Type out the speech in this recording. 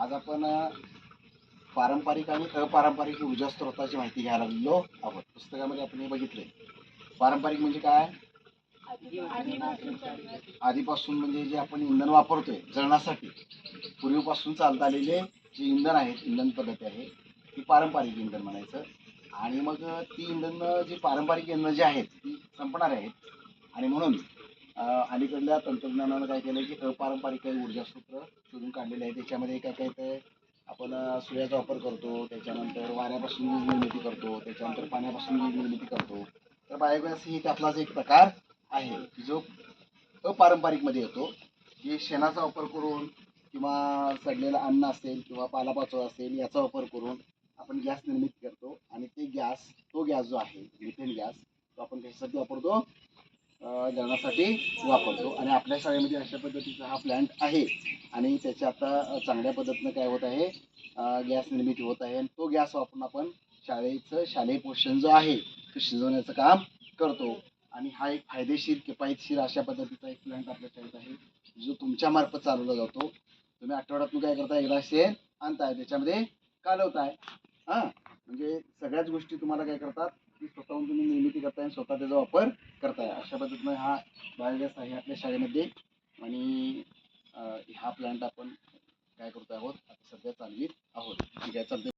आज आपण पारंपरिक आणि अपारंपरिक ऊर्जा स्रोताची माहिती घ्यायला लागलो आहोत. पुस्तकामध्ये आपण हे बघितले पारंपरिक म्हणजे काय? आधीपासून म्हणजे जे आपण इंधन वापरतोय जळणासाठी पूर्वीपासून चालत आलेले जे इंधन आहेत इंधन पद्धती आहे ती पारंपरिक इंधन म्हणायचं. आणि मग ती इंधन जी पारंपरिक इंधन जी आहेत ती संपणार आहेत. आणि म्हणून अलीकडल्या तंत्रज्ञानानं काय केलं की अपारंपरिक काही ऊर्जा सूत्र शोधून काढलेले आहे त्याच्यामध्ये काय काय ते आपण सूर्याचा वापर करतो. त्याच्यानंतर वाऱ्यापासून वीज निर्मिती करतो. त्याच्यानंतर पाण्यापासून वीज निर्मिती करतो. तर बायोगॅस ही त्यातलाच एक प्रकार आहे की जो अपारंपरिकमध्ये येतो. जे शेणाचा वापर करून किंवा सडलेलं अन्न असेल किंवा पालापाचोळा असेल याचा वापर करून आपण गॅस निर्मिती करतो. आणि ते गॅस तो गॅस जो आहे मिथेन गॅस तो आपण कशासाठी वापरतो? अं, वापरतो. आणि आपल्या शाळेमध्ये अशा पद्धतीचा हा प्लॅन्ट आहे. आणि त्याच्या आता चांगल्या पद्धतीनं काय होत आहे गॅस निर्मिती होत आहे. आणि तो गॅस वापरून आपण शाळेचं शालेय पोषण जो आहे तो शिजवण्याचं काम करतो. आणि हा एक फायदेशीर किफायतशीर अशा पद्धतीचा एक प्लॅन्ट आपल्या शाळेत आहे जो तुमच्या मार्फत चालवला जातो. तुम्ही आठवड्यातून काय करताय एकदा शेण आणताय. त्याच्यामध्ये कालवताय. हां? म्हणजे सगळ्याच गोष्टी तुम्हाला काय करतात की स्वतःहून तुम्ही निर्मिती करताय आणि स्वतः त्याचा वापर करताय. अशा पद्धतीनं हा बायोगॅस आहे आपल्या शाळेमध्ये आणि हा प्लांट आपण काय करतो आहोत सध्या चालवीत आहोत. ठीक आहे चालतंय.